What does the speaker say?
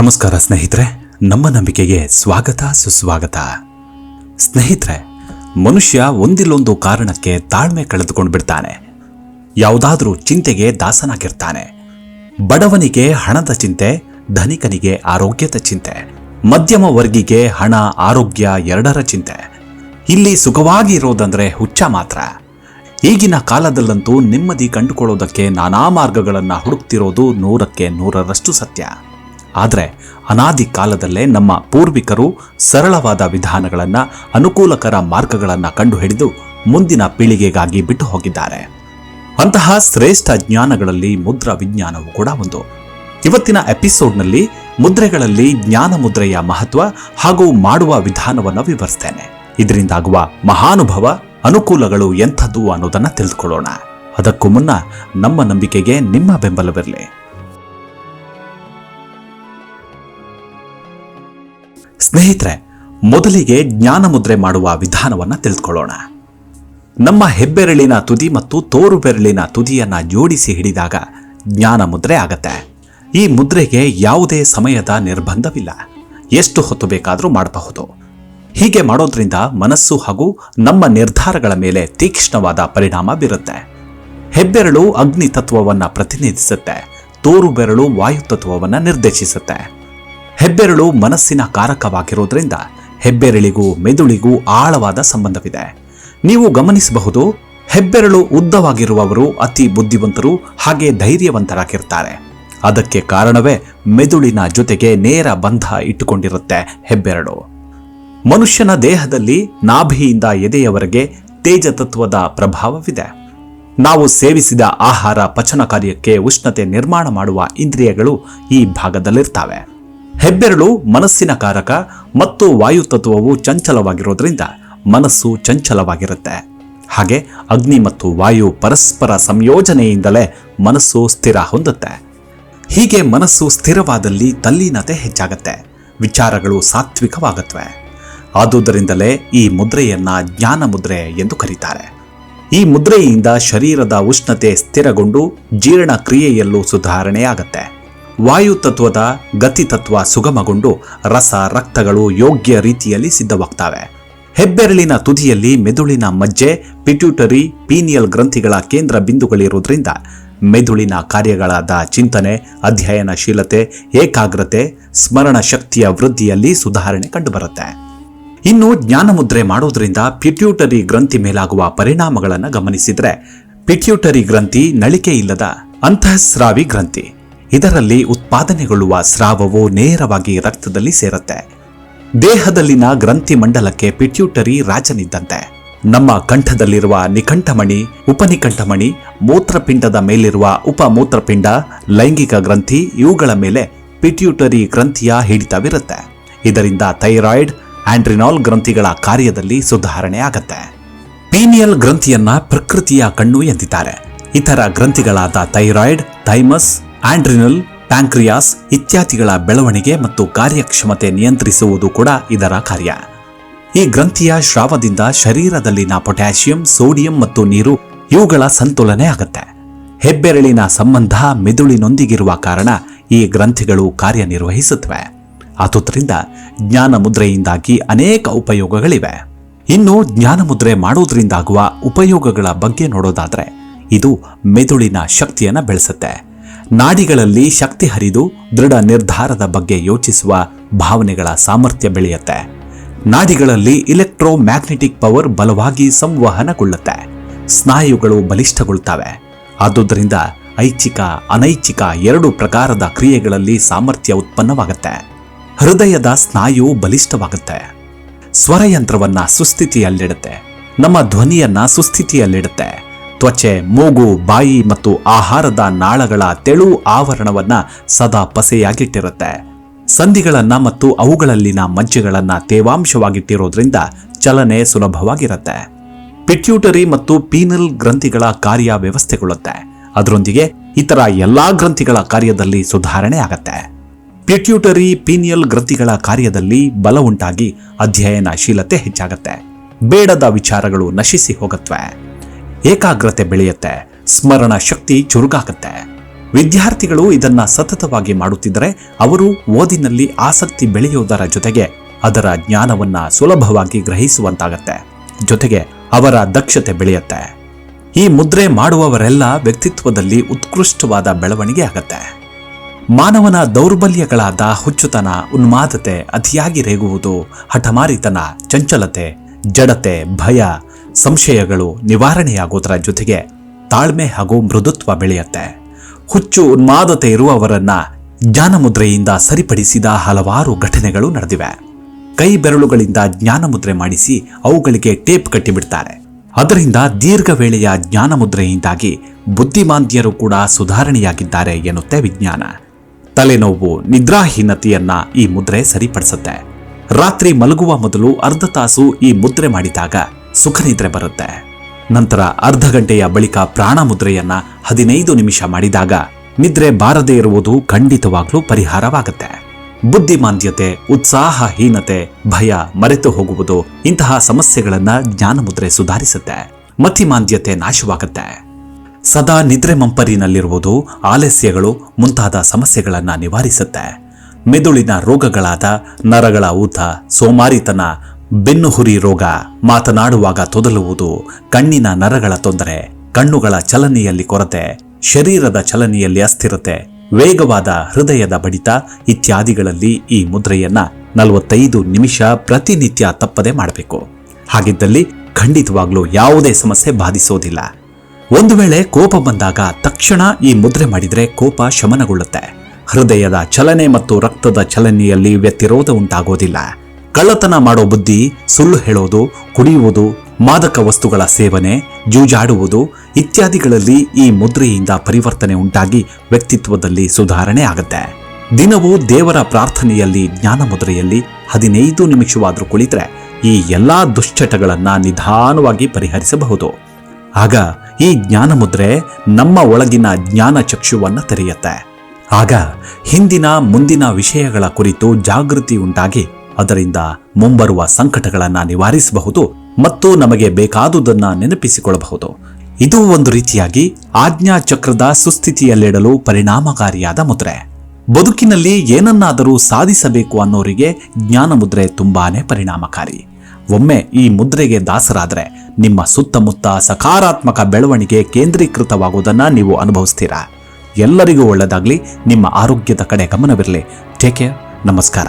ನಮಸ್ಕಾರ ಸ್ನೇಹಿತರೆ, ನಮ್ಮ ನಂಬಿಕೆಗೆ ಸ್ವಾಗತ, ಸುಸ್ವಾಗತ. ಸ್ನೇಹಿತರೆ, ಮನುಷ್ಯ ಒಂದಿಲ್ಲೊಂದು ಕಾರಣಕ್ಕೆ ತಾಳ್ಮೆ ಕಳೆದುಕೊಂಡು ಬಿಡ್ತಾನೆ ಯಾವುದಾದ್ರೂ ಚಿಂತೆಗೆ ದಾಸನಾಗಿರ್ತಾನೆ. ಬಡವನಿಗೆ ಹಣದ ಚಿಂತೆ, ಧನಿಕನಿಗೆ ಆರೋಗ್ಯದ ಚಿಂತೆ, ಮಧ್ಯಮ ವರ್ಗಿಗೆ ಹಣ, ಆರೋಗ್ಯ ಎರಡರ ಚಿಂತೆ. ಇಲ್ಲಿ ಸುಖವಾಗಿ ಇರೋದಂದ್ರೆ ಹುಚ್ಚ ಮಾತ್ರ. ಈಗಿನ ಕಾಲದಲ್ಲಂತೂ ನೆಮ್ಮದಿ ಕಂಡುಕೊಳ್ಳೋದಕ್ಕೆ ನಾನಾ ಮಾರ್ಗಗಳನ್ನು ಹುಡುಕ್ತಿರೋದು ನೂರಕ್ಕೆ ನೂರರಷ್ಟು ಸತ್ಯ. ಆದರೆ ಅನಾದಿ ಕಾಲದಲ್ಲೇ ನಮ್ಮ ಪೂರ್ವಿಕರು ಸರಳವಾದ ವಿಧಾನಗಳನ್ನು, ಅನುಕೂಲಕರ ಮಾರ್ಗಗಳನ್ನು ಕಂಡುಹಿಡಿದು ಮುಂದಿನ ಪೀಳಿಗೆಗಾಗಿ ಬಿಟ್ಟು ಹೋಗಿದ್ದಾರೆ. ಅಂತಹ ಶ್ರೇಷ್ಠ ಜ್ಞಾನಗಳಲ್ಲಿ ಮುದ್ರಾ ವಿಜ್ಞಾನವು ಕೂಡ ಒಂದು. ಇವತ್ತಿನ ಎಪಿಸೋಡ್ನಲ್ಲಿ ಮುದ್ರೆಗಳಲ್ಲಿ ಜ್ಞಾನ ಮುದ್ರೆಯ ಮಹತ್ವ ಹಾಗೂ ಮಾಡುವ ವಿಧಾನವನ್ನು ವಿವರಿಸ್ತೇನೆ. ಇದರಿಂದಾಗುವ ಮಹಾನುಭವ, ಅನುಕೂಲಗಳು ಎಂಥದ್ದು ಅನ್ನೋದನ್ನು ತಿಳಿದುಕೊಳ್ಳೋಣ. ಅದಕ್ಕೂ ಮುನ್ನ ನಮ್ಮ ನಂಬಿಕೆಗೆ ನಿಮ್ಮ ಬೆಂಬಲವಿರಲಿ. ಸ್ನೇಹಿತರೆ, ಮೊದಲಿಗೆ ಜ್ಞಾನ ಮುದ್ರೆ ಮಾಡುವ ವಿಧಾನವನ್ನು ತಿಳಿದುಕೊಳ್ಳೋಣ ನಮ್ಮ ಹೆಬ್ಬೆರಳಿನ ತುದಿ ಮತ್ತು ತೋರು ಬೆರಳಿನ ತುದಿಯನ್ನು ಜೋಡಿಸಿ ಹಿಡಿದಾಗ ಜ್ಞಾನ ಮುದ್ರೆ ಆಗತ್ತೆ. ಈ ಮುದ್ರೆಗೆ ಯಾವುದೇ ಸಮಯದ ನಿರ್ಬಂಧವಿಲ್ಲ. ಎಷ್ಟು ಹೊತ್ತು ಬೇಕಾದರೂ ಮಾಡಬಹುದು. ಹೀಗೆ ಮಾಡೋದ್ರಿಂದ ಮನಸ್ಸು ಹಾಗೂ ನಮ್ಮ ನಿರ್ಧಾರಗಳ ಮೇಲೆ ತೀಕ್ಷ್ಣವಾದ ಪರಿಣಾಮ ಬೀರುತ್ತೆ. ಹೆಬ್ಬೆರಳು ಅಗ್ನಿ ತತ್ವವನ್ನು ಪ್ರತಿನಿಧಿಸುತ್ತೆ. ತೋರು ಬೆರಳು ವಾಯು ತತ್ವವನ್ನು ನಿರ್ದೇಶಿಸುತ್ತೆ. ಹೆಬ್ಬೆರಳು ಮನಸ್ಸಿನ ಕಾರಕವಾಗಿರೋದ್ರಿಂದ ಹೆಬ್ಬೆರಳಿಗೂ ಮೆದುಳಿಗೂ ಆಳವಾದ ಸಂಬಂಧವಿದೆ. ನೀವು ಗಮನಿಸಬಹುದು, ಹೆಬ್ಬೆರಳು ಉದ್ದವಾಗಿರುವವರು ಅತಿ ಬುದ್ಧಿವಂತರು ಹಾಗೆ ಧೈರ್ಯವಂತರಾಗಿರ್ತಾರೆ. ಅದಕ್ಕೆ ಕಾರಣವೇ ಮೆದುಳಿನ ಜೊತೆಗೆ ನೇರ ಬಂಧ ಇಟ್ಟುಕೊಂಡಿರುತ್ತೆ ಹೆಬ್ಬೆರಳು. ಮನುಷ್ಯನ ದೇಹದಲ್ಲಿ ನಾಭಿಯಿಂದ ಎದೆಯವರೆಗೆ ತೇಜ ತತ್ವದ ಪ್ರಭಾವವಿದೆ. ನಾವು ಸೇವಿಸಿದ ಆಹಾರ ಪಚನ ಕಾರ್ಯಕ್ಕೆ ಉಷ್ಣತೆ ನಿರ್ಮಾಣ ಮಾಡುವ ಇಂದ್ರಿಯಗಳು ಈ ಭಾಗದಲ್ಲಿರ್ತವೆ. ಹೆಬ್ಬೆರಳು ಮನಸ್ಸಿನ ಕಾರಕ ಮತ್ತು ವಾಯು ತತ್ವವು ಚಂಚಲವಾಗಿರೋದ್ರಿಂದ ಮನಸ್ಸು ಚಂಚಲವಾಗಿರುತ್ತೆ. ಹಾಗೆ ಅಗ್ನಿ ಮತ್ತು ವಾಯು ಪರಸ್ಪರ ಸಂಯೋಜನೆಯಿಂದಲೇ ಮನಸ್ಸು ಸ್ಥಿರ ಹೊಂದುತ್ತೆ. ಹೀಗೆ ಮನಸ್ಸು ಸ್ಥಿರವಾದಲ್ಲಿ ತಲ್ಲೀನತೆ ಹೆಚ್ಚಾಗತ್ತೆ. ವಿಚಾರಗಳು ಸಾತ್ವಿಕವಾಗತ್ವೆ. ಆದುದರಿಂದಲೇ ಈ ಮುದ್ರೆಯನ್ನ ಜ್ಞಾನ ಮುದ್ರೆ ಎಂದು ಕರೀತಾರೆ. ಈ ಮುದ್ರೆಯಿಂದ ಶರೀರದ ಉಷ್ಣತೆ ಸ್ಥಿರಗೊಂಡು ಜೀರ್ಣ ಕ್ರಿಯೆಯಲ್ಲೂ ಸುಧಾರಣೆಯಾಗತ್ತೆ. ವಾಯು ತತ್ವದ ಗತಿ ತತ್ವ ಸುಗಮಗೊಂಡು ರಸ, ರಕ್ತಗಳು ಯೋಗ್ಯ ರೀತಿಯಲ್ಲಿ ಸಿದ್ಧವಾಗ್ತವೆ. ಹೆಬ್ಬೆರಳಿನ ತುದಿಯಲ್ಲಿ ಮೆದುಳಿನ ಮಜ್ಜೆ ಪಿಟ್ಯೂಟರಿ ಪೀನಿಯಲ್ ಗ್ರಂಥಿಗಳ ಕೇಂದ್ರ ಬಿಂದುಗಳಿರುವುದರಿಂದ ಮೆದುಳಿನ ಕಾರ್ಯಗಳಾದ ಚಿಂತನೆ, ಅಧ್ಯಯನಶೀಲತೆ, ಏಕಾಗ್ರತೆ, ಸ್ಮರಣ ಶಕ್ತಿಯ ವೃದ್ಧಿಯಲ್ಲಿ ಸುಧಾರಣೆ ಕಂಡುಬರುತ್ತೆ. ಇನ್ನು ಜ್ಞಾನಮುದ್ರೆ ಮಾಡುವುದರಿಂದ ಪಿಟ್ಯೂಟರಿ ಗ್ರಂಥಿ ಮೇಲಾಗುವ ಪರಿಣಾಮಗಳನ್ನು ಗಮನಿಸಿದರೆ ಪಿಟ್ಯೂಟರಿ ಗ್ರಂಥಿ ನಳಿಕೆ ಇಲ್ಲದ ಅಂತಃಸ್ರಾವಿ ಗ್ರಂಥಿ. ಇದರಲ್ಲಿ ಉತ್ಪಾದನೆಗೊಳ್ಳುವ ಸ್ರಾವವು ನೇರವಾಗಿ ರಕ್ತದಲ್ಲಿ ಸೇರುತ್ತೆ. ದೇಹದಲ್ಲಿನ ಗ್ರಂಥಿ ಮಂಡಲಕ್ಕೆ ಪಿಟ್ಯೂಟರಿ ರಾಜನಿದ್ದಂತೆ. ನಮ್ಮ ಕಂಠದಲ್ಲಿರುವ ನಿಕಂಠಮಣಿ, ಉಪನಿಕಂಠಮಣಿ, ಮೂತ್ರಪಿಂಡದ ಮೇಲಿರುವ ಉಪಮೂತ್ರಪಿಂಡ, ಲೈಂಗಿಕ ಗ್ರಂಥಿ ಇವುಗಳ ಮೇಲೆ ಪಿಟ್ಯೂಟರಿ ಗ್ರಂಥಿಯ ಹಿಡಿತವಿರುತ್ತೆ. ಇದರಿಂದ ಥೈರಾಯ್ಡ್, ಆಂಡ್ರಿನಾಲ್ ಗ್ರಂಥಿಗಳ ಕಾರ್ಯದಲ್ಲಿ ಸುಧಾರಣೆ ಆಗತ್ತೆ ಪೀನಿಯಲ್ ಗ್ರಂಥಿಯನ್ನ ಪ್ರಕೃತಿಯ ಕಣ್ಣು ಎಂದಿದ್ದಾರೆ. ಇತರ ಗ್ರಂಥಿಗಳಾದ ಥೈರಾಯ್ಡ್, ಥೈಮಸ್ ಆಂಡ್ರಿನಲ್, ಪ್ಯಾಂಕ್ರಿಯಾಸ್ ಇತ್ಯಾದಿಗಳ ಬೆಳವಣಿಗೆ ಮತ್ತು ಕಾರ್ಯಕ್ಷಮತೆ ನಿಯಂತ್ರಿಸುವುದು ಕೂಡ ಇದರ ಕಾರ್ಯ. ಈ ಗ್ರಂಥಿಯ ಶ್ರಾವದಿಂದ ಶರೀರದಲ್ಲಿನ ಪೊಟ್ಯಾಷಿಯಂ, ಸೋಡಿಯಂ ಮತ್ತು ನೀರು ಇವುಗಳ ಸಂತುಲನೆ ಆಗುತ್ತೆ. ಹೆಬ್ಬೆರಳಿನ ಸಂಬಂಧ ಮೆದುಳಿನೊಂದಿಗಿರುವ ಕಾರಣ ಈ ಗ್ರಂಥಿಗಳು ಕಾರ್ಯನಿರ್ವಹಿಸುತ್ತವೆ. ಆದುದರಿಂದ ಜ್ಞಾನ ಮುದ್ರೆಯಿಂದಾಗಿ ಅನೇಕ ಉಪಯೋಗಗಳಿವೆ. ಇನ್ನು ಜ್ಞಾನ ಮುದ್ರೆ ಮಾಡೋದ್ರಿಂದಾಗುವ ಉಪಯೋಗಗಳ ಬಗ್ಗೆ ನೋಡೋದಾದರೆ, ಇದು ಮೆದುಳಿನ ಶಕ್ತಿಯನ್ನು ಬೆಳೆಸುತ್ತೆ. ನಾಡಿಗಳಲ್ಲಿ ಶಕ್ತಿ ಹರಿದು ದೃಢ ನಿರ್ಧಾರದ ಬಗ್ಗೆ ಯೋಚಿಸುವ ಭಾವನೆಗಳ ಸಾಮರ್ಥ್ಯ ಬೆಳೆಯುತ್ತೆ. ನಾಡಿಗಳಲ್ಲಿ ಇಲೆಕ್ಟ್ರೋ ಮ್ಯಾಗ್ನೆಟಿಕ್ ಪವರ್ ಬಲವಾಗಿ ಸಂವಹನಗೊಳ್ಳುತ್ತೆ. ಸ್ನಾಯುಗಳು ಬಲಿಷ್ಠಗೊಳ್ತವೆ. ಆದುದರಿಂದ ಐಚ್ಛಿಕ, ಅನೈಚ್ಛಿಕ ಎರಡು ಪ್ರಕಾರದ ಕ್ರಿಯೆಗಳಲ್ಲಿ ಸಾಮರ್ಥ್ಯ ಉತ್ಪನ್ನವಾಗುತ್ತೆ. ಹೃದಯದ ಸ್ನಾಯು ಬಲಿಷ್ಠವಾಗುತ್ತೆ. ಸ್ವರಯಂತ್ರವನ್ನ ಸುಸ್ಥಿತಿಯಲ್ಲಿಡುತ್ತೆ. ನಮ್ಮ ಧ್ವನಿಯನ್ನ ಸುಸ್ಥಿತಿಯಲ್ಲಿಡುತ್ತೆ. ತ್ವಚೆ, ಮೂಗು, ಬಾಯಿ ಮತ್ತು ಆಹಾರದ ನಾಳಗಳ ತೆಳು ಆವರಣವನ್ನ ಸದಾ ಪಸೆಯಾಗಿಟ್ಟಿರುತ್ತೆ. ಸಂಧಿಗಳನ್ನು ಮತ್ತು ಅವುಗಳಲ್ಲಿನ ಮಜ್ಜೆಗಳನ್ನು ತೇವಾಂಶವಾಗಿಟ್ಟಿರೋದ್ರಿಂದ ಚಲನೆ ಸುಲಭವಾಗಿರುತ್ತೆ. ಪಿಟ್ಯೂಟರಿ ಮತ್ತು ಪೀನಲ್ ಗ್ರಂಥಿಗಳ ಕಾರ್ಯ ವ್ಯವಸ್ಥೆಗೊಳ್ಳುತ್ತೆ. ಅದರೊಂದಿಗೆ ಇತರ ಎಲ್ಲಾ ಗ್ರಂಥಿಗಳ ಕಾರ್ಯದಲ್ಲಿ ಸುಧಾರಣೆ ಆಗತ್ತೆ. ಪಿಟ್ಯೂಟರಿ, ಪೀನಿಯಲ್ ಗ್ರಂಥಿಗಳ ಕಾರ್ಯದಲ್ಲಿ ಬಲ ಉಂಟಾಗಿ ಅಧ್ಯಯನಶೀಲತೆ ಹೆಚ್ಚಾಗತ್ತೆ. ಬೇಡದ ವಿಚಾರಗಳು ನಶಿಸಿ ಹೋಗತ್ವೆ. ಏಕಾಗ್ರತೆ ಬೆಳೆಯುತ್ತೆ, ಸ್ಮರಣ ಶಕ್ತಿ ಚುರುಕಾಗುತ್ತೆ ವಿದ್ಯಾರ್ಥಿಗಳು ಇದನ್ನ ಸತತವಾಗಿ ಮಾಡುತ್ತಿದ್ದರೆ ಅವರು ಓದಿನಲ್ಲಿ ಆಸಕ್ತಿ ಬೆಳೆಯುವುದರ ಜೊತೆಗೆ ಅದರ ಜ್ಞಾನವನ್ನ ಸುಲಭವಾಗಿ ಗ್ರಹಿಸುವಂತಾಗತ್ತೆ. ಜೊತೆಗೆ ಅವರ ದಕ್ಷತೆ ಬೆಳೆಯುತ್ತೆ. ಈ ಮುದ್ರೆ ಮಾಡುವವರೆಲ್ಲ ವ್ಯಕ್ತಿತ್ವದಲ್ಲಿ ಉತ್ಕೃಷ್ಟವಾದ ಬೆಳವಣಿಗೆ ಆಗತ್ತೆ. ಮಾನವನ ದೌರ್ಬಲ್ಯಗಳಾದ ಹುಚ್ಚುತನ, ಉನ್ಮಾದತೆ, ಅತಿಯಾಗಿ ರೇಗುವುದು, ಹಠಮಾರಿತನ, ಚಂಚಲತೆ, ಜಡತೆ, ಭಯ ಸಂಶಯಗಳು ನಿವಾರಣೆಯಾಗೋದರ ಜೊತೆಗೆ ತಾಳ್ಮೆ ಹಾಗೂ ಮೃದುತ್ವ ಬೆಳೆಯುತ್ತೆ. ಹುಚ್ಚು ಉನ್ಮಾದತೆ ಇರುವವರನ್ನ ಜ್ಞಾನಮುದ್ರೆಯಿಂದ ಸರಿಪಡಿಸಿದ ಹಲವಾರು ಘಟನೆಗಳು ನಡೆದಿವೆ. ಕೈ ಬೆರಳುಗಳಿಂದ ಜ್ಞಾನಮುದ್ರೆ ಮಾಡಿಸಿ ಅವುಗಳಿಗೆ ಟೇಪ್ ಕಟ್ಟಿಬಿಡ್ತಾರೆ. ಅದರಿಂದ ದೀರ್ಘ ವೇಳೆಯ ಜ್ಞಾನಮುದ್ರೆಯಿಂದಾಗಿ ಬುದ್ಧಿಮಾಂದ್ಯರು ಕೂಡ ಸುಧಾರಣೆಯಾಗಿದ್ದಾರೆ ಎನ್ನುತ್ತೆ ವಿಜ್ಞಾನ. ತಲೆನೋವು, ನಿದ್ರಾಹೀನತೆಯನ್ನ ಈ ಮುದ್ರೆ ಸರಿಪಡಿಸುತ್ತೆ. ರಾತ್ರಿ ಮಲಗುವ ಮೊದಲು ಅರ್ಧ ತಾಸು ಈ ಮುದ್ರೆ ಮಾಡಿದಾಗ ಸುಖ ನಿದ್ರೆ ಬರುತ್ತೆ. ನಂತರ ಅರ್ಧ ಗಂಟೆಯ ಬಳಿಕ ಪ್ರಾಣಮುದ್ರೆಯನ್ನ ಹದಿನೈದು ನಿಮಿಷ ಮಾಡಿದಾಗ ನಿದ್ರೆ ಬಾರದೇ ಇರುವುದು ಖಂಡಿತವಾಗ್ಲೂ ಪರಿಹಾರವಾಗುತ್ತೆ. ಬುದ್ಧಿಮಾಂದ್ಯತೆ, ಉತ್ಸಾಹಹೀನತೆ, ಭಯ ಮರೆತು ಹೋಗುವುದು ಇಂತಹ ಸಮಸ್ಯೆಗಳನ್ನ ಜ್ಞಾನಮುದ್ರೆ ಸುಧಾರಿಸುತ್ತೆ. ಮತಿಮಾಂದ್ಯತೆ ನಾಶವಾಗುತ್ತೆ. ಸದಾ ನಿದ್ರೆ ಮಂಪರಿನಲ್ಲಿರುವುದು ಆಲಸ್ಯಗಳು ಮುಂತಾದ ಸಮಸ್ಯೆಗಳನ್ನ ನಿವಾರಿಸುತ್ತೆ. ಮೆದುಳಿನ ರೋಗಗಳಾದ ನರಗಳ ಊತ, ಸೋಮಾರಿತನ ಬೆನ್ನುಹುರಿ ರೋಗ ಮಾತನಾಡುವಾಗ ತೊದಲುವುದು ಕಣ್ಣಿನ ನರಗಳ ತೊಂದರೆ, ಕಣ್ಣುಗಳ ಚಲನೆಯಲ್ಲಿ ಕೊರತೆ, ಶರೀರದ ಚಲನೆಯಲ್ಲಿ ಅಸ್ಥಿರತೆ, ವೇಗವಾದ ಹೃದಯದ ಬಡಿತ ಇತ್ಯಾದಿಗಳಲ್ಲಿ ಈ ಮುದ್ರೆಯನ್ನ ನಲವತ್ತೈದು ನಿಮಿಷ ಪ್ರತಿನಿತ್ಯ ತಪ್ಪದೆ ಮಾಡಬೇಕು. ಹಾಗಿದ್ದಲ್ಲಿ ಖಂಡಿತವಾಗ್ಲೂ ಯಾವುದೇ ಸಮಸ್ಯೆ ಬಾಧಿಸೋದಿಲ್ಲ. ಒಂದು ವೇಳೆ ಕೋಪ ಬಂದಾಗ ತಕ್ಷಣ ಈ ಮುದ್ರೆ ಮಾಡಿದರೆ ಕೋಪ ಶಮನಗೊಳ್ಳುತ್ತೆ. ಹೃದಯದ ಚಲನೆ ಮತ್ತು ರಕ್ತದ ಚಲನೆಯಲ್ಲಿ ವ್ಯತಿರೋಧ ಉಂಟಾಗೋದಿಲ್ಲ. ಕಳ್ಳತನ ಮಾಡೋ ಬುದ್ಧಿ, ಸುಳ್ಳು ಹೇಳೋದು, ಕುಡಿಯುವುದು, ಮಾದಕ ವಸ್ತುಗಳ ಸೇವನೆ, ಜೂಜಾಡುವುದು ಇತ್ಯಾದಿಗಳಲ್ಲಿ ಈ ಮುದ್ರೆಯಿಂದ ಪರಿವರ್ತನೆ ಉಂಟಾಗಿ ವ್ಯಕ್ತಿತ್ವದಲ್ಲಿ ಸುಧಾರಣೆ ಆಗುತ್ತೆ. ದಿನವೂ ದೇವರ ಪ್ರಾರ್ಥನೆಯಲ್ಲಿ, ಜ್ಞಾನ ಮುದ್ರೆಯಲ್ಲಿ ಹದಿನೈದು ನಿಮಿಷವಾದರೂ ಕುಳಿತರೆ ಈ ಎಲ್ಲಾ ದುಶ್ಚಟಗಳನ್ನ ನಿಧಾನವಾಗಿ ಪರಿಹರಿಸಬಹುದು. ಆಗ ಈ ಜ್ಞಾನ ಮುದ್ರೆ ನಮ್ಮ ಒಳಗಿನ ಜ್ಞಾನ ಚಕ್ಷುವನ್ನ ತೆರೆಯುತ್ತೆ. ಆಗ ಹಿಂದಿನ, ಮುಂದಿನ ವಿಷಯಗಳ ಕುರಿತು ಜಾಗೃತಿ ಉಂಟಾಗಿ ಅದರಿಂದ ಮುಂಬರುವ ಸಂಕಟಗಳನ್ನ ನಿವಾರಿಸಬಹುದು ಮತ್ತು ನಮಗೆ ಬೇಕಾದುದನ್ನ ನೆನಪಿಸಿಕೊಳ್ಳಬಹುದು. ಇದು ಒಂದು ರೀತಿಯಾಗಿ ಆಜ್ಞಾ ಚಕ್ರದ ಸುಸ್ಥಿತಿಯಲ್ಲಿಡಲು ಪರಿಣಾಮಕಾರಿಯಾದ ಮುದ್ರೆ. ಬದುಕಿನಲ್ಲಿ ಏನನ್ನಾದರೂ ಸಾಧಿಸಬೇಕು ಅನ್ನೋರಿಗೆ ಜ್ಞಾನ ಮುದ್ರೆ ತುಂಬಾನೇ ಪರಿಣಾಮಕಾರಿ. ಒಮ್ಮೆ ಈ ಮುದ್ರೆಗೆ ದಾಸರಾದ್ರೆ ನಿಮ್ಮ ಸುತ್ತಮುತ್ತ ಸಕಾರಾತ್ಮಕ ಬೆಳವಣಿಗೆ ಕೇಂದ್ರೀಕೃತವಾಗುವುದನ್ನು ನೀವು ಅನುಭವಿಸ್ತೀರಾ? ಎಲ್ಲರಿಗೂ ಒಳ್ಳೆಯದಾಗಲಿ ನಿಮ್ಮ ಆರೋಗ್ಯದ ಕಡೆ ಗಮನವಿರಲಿ. ಟೇಕ್ ಕೇರ್ ನಮಸ್ಕಾರ.